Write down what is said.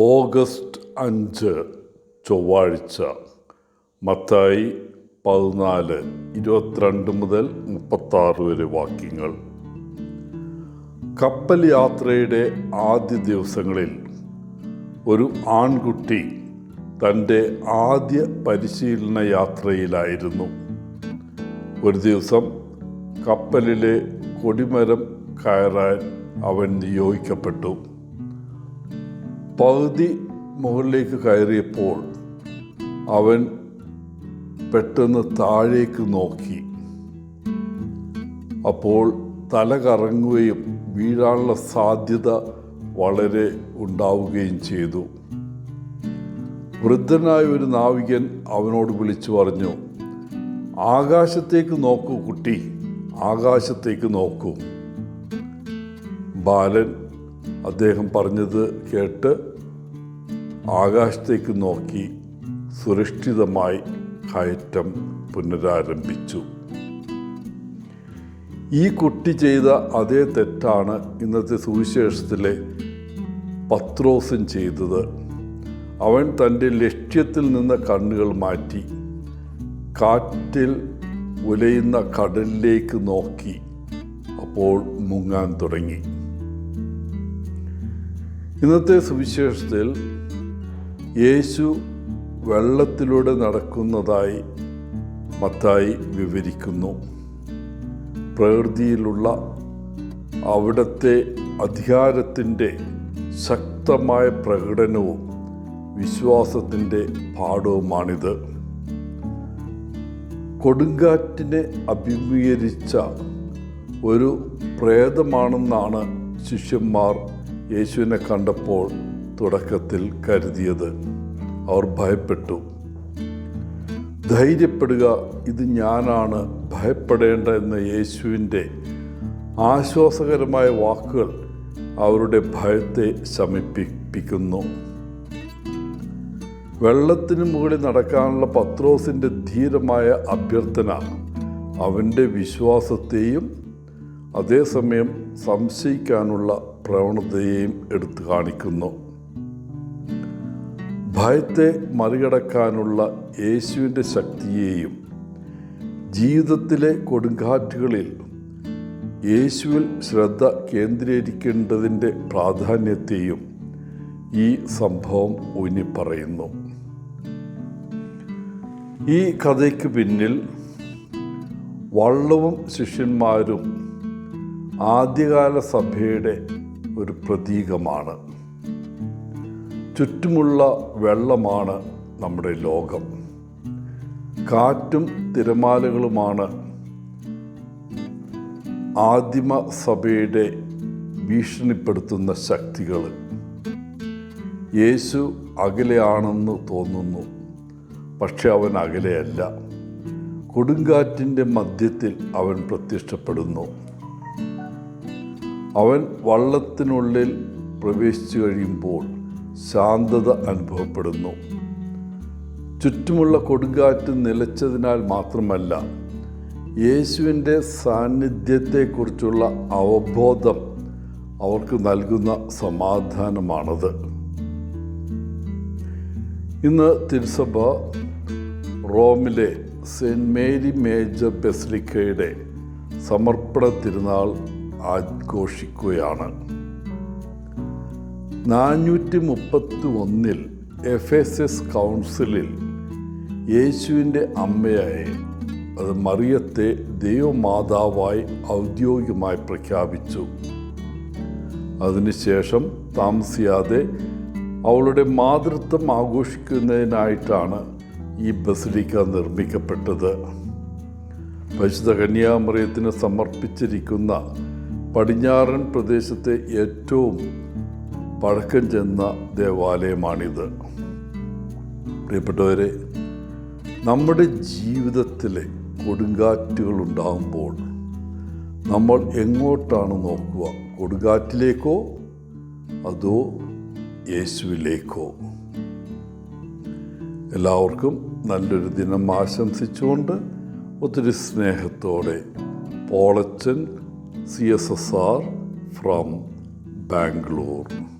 August അഞ്ച് ചൊവ്വാഴ്ച മത്തായി പതിനാല് ഇരുപത്തിരണ്ട് മുതൽ മുപ്പത്താറ് വരെ വാക്യങ്ങൾ. കപ്പൽ യാത്രയുടെ ആദ്യ ദിവസങ്ങളിൽ ഒരു ആൺകുട്ടി തന്റെ ആദ്യ പരിശീലന യാത്രയിലായിരുന്നു. ഒരു ദിവസം കപ്പലിലെ കൊടിമരം കയറാൻ അവൻ നിയോഗിക്കപ്പെട്ടു. പകുതി മുകളിലേക്ക് കയറിയപ്പോൾ അവൻ പെട്ടെന്ന് താഴേക്ക് നോക്കി. അപ്പോൾ തല കറങ്ങുകയും വീഴാനുള്ള സാധ്യത വളരെ ഉണ്ടാവുകയും ചെയ്തു. വൃദ്ധനായ ഒരു നാവികൻ അവനോട് വിളിച്ചു പറഞ്ഞു ആകാശത്തേക്ക് നോക്കൂ കുട്ടി ആകാശത്തേക്ക് നോക്കൂ. ബാലൻ അദ്ദേഹം പറഞ്ഞത് കേട്ട് ആകാശത്തേക്ക് നോക്കി സുരക്ഷിതമായി കയറ്റം പുനരാരംഭിച്ചു. ഈ കുട്ടി ചെയ്ത അതേ തെറ്റാണ് ഇന്നത്തെ സുവിശേഷത്തിലെ പത്രോസൻ ചെയ്തത്. അവൻ തന്റെ ലക്ഷ്യത്തിൽ നിന്ന് കണ്ണുകൾ മാറ്റി കാറ്റിൽ ഉലയുന്ന കടലിലേക്ക് നോക്കി അപ്പോൾ മുങ്ങാൻ തുടങ്ങി. ഇന്നത്തെ സുവിശേഷത്തിൽ യേശു വെള്ളത്തിലൂടെ നടക്കുന്നതായി മത്തായി വിവരിക്കുന്നു. പ്രകൃതിയിലുള്ള അവിടുത്തെ അധികാരത്തിന്റെ ശക്തമായ പ്രകടനവും വിശ്വാസത്തിന്റെ പാഠവുമാണിത്. കൊടുങ്കാറ്റിനെ അഭിമുഖീകരിച്ച ഒരു പ്രേതമാണെന്നാണ് ശിഷ്യന്മാർ യേശുവിനെ കണ്ടപ്പോൾ തുടക്കത്തിൽ കരുതിയത്. അവർ ഭയപ്പെട്ടു. ധൈര്യപ്പെടുക ഇത് ഞാനാണ് ഭയപ്പെടേണ്ട എന്ന യേശുവിന്റെ ആശ്വാസകരമായ വാക്കുകൾ അവരുടെ ഭയത്തെ ശമിപ്പിപ്പിക്കുന്നു. വെള്ളത്തിന് മുകളിൽ നടക്കാനുള്ള പത്രോസിന്റെ ധീരമായ അഭ്യർത്ഥന അവന്റെ വിശ്വാസത്തെയും അതേസമയം സംശയിക്കാനുള്ള പ്രവണതയെയും എടുത്തു കാണിക്കുന്നു. ഭയത്തെ മറികടക്കാനുള്ള യേശുവിന്റെ ശക്തിയെയും ജീവിതത്തിലെ കൊടുങ്കാറ്റുകളിൽ യേശുവിൽ ശ്രദ്ധ കേന്ദ്രീകരിക്കേണ്ടതിന്റെ പ്രാധാന്യത്തെയും ഈ സംഭവം ഊന്നി പറയുന്നു ഈ കഥയ്ക്ക് പിന്നിൽ വള്ളവും ശിഷ്യന്മാരും ആദ്യകാല സഭയുടെ ഒരു പ്രതീകമാണ്. ചുറ്റുമുള്ള വെള്ളമാണ് നമ്മുടെ ലോകം. കാറ്റും തിരമാലകളുമാണ് ആദിമ സഭയുടെ ഭീഷണിപ്പെടുത്തുന്ന ശക്തികൾ. യേശു അകലെയാണെന്ന് തോന്നുന്നു പക്ഷെ അവൻ അകലെയല്ല. കൊടുങ്കാറ്റിന്റെ മധ്യത്തിൽ അവൻ പ്രത്യക്ഷപ്പെടുന്നു. അവൻ വള്ളത്തിനുള്ളിൽ പ്രവേശിച്ചു കഴിയുമ്പോൾ ശാന്തത അനുഭവപ്പെടുന്നു. ചുറ്റുമുള്ള കൊടുങ്കാറ്റ് നിലച്ചതിനാൽ മാത്രമല്ല യേശുവിന്റെ സാന്നിധ്യത്തെക്കുറിച്ചുള്ള അവബോധം അവർക്ക് നൽകുന്ന സമാധാനമാണത്. ഇന്ന് തിരുസഭ റോമിലെ സെന്റ് മേരി മേജർ ബെസ്ലിക്കയുടെ സമർപ്പണ തിരുനാൾ ആഘോഷിക്കുകയാണ്. നാനൂറ്റി മുപ്പത്തി ഒന്നിൽ എഫ് എസ് എസ് കൗൺസിലിൽ യേശുവിന്റെ അമ്മയായ അത് മറിയത്തെ ദൈവമാതാവായി ഔദ്യോഗികമായി പ്രഖ്യാപിച്ചു. അതിനുശേഷം താമസിയാതെ അവളുടെ മാതൃത്വം ആഘോഷിക്കുന്നതിനായിട്ടാണ് ഈ ബസിലിക്ക നിർമ്മിക്കപ്പെട്ടത്. പരിശുദ്ധ കന്യാമറിയത്തിന് സമർപ്പിച്ചിരിക്കുന്ന പടിഞ്ഞാറൻ പ്രദേശത്തെ ഏറ്റവും പഴക്കം ചെന്ന ദേവാലയമാണിത്. പ്രിയപ്പെട്ടവരെ നമ്മുടെ ജീവിതത്തിലെ കൊടുങ്കാറ്റുകൾ ഉണ്ടാകുമ്പോൾ നമ്മൾ എങ്ങോട്ടാണ് നോക്കുക? കൊടുങ്കാറ്റിലേക്കോ? അതോ യേശുവിലേക്കോ? എല്ലാവർക്കും നല്ലൊരു ദിനം ആശംസിച്ചുകൊണ്ട് ഒത്തിരി സ്നേഹത്തോടെ Polachan C S S R from Bangalore.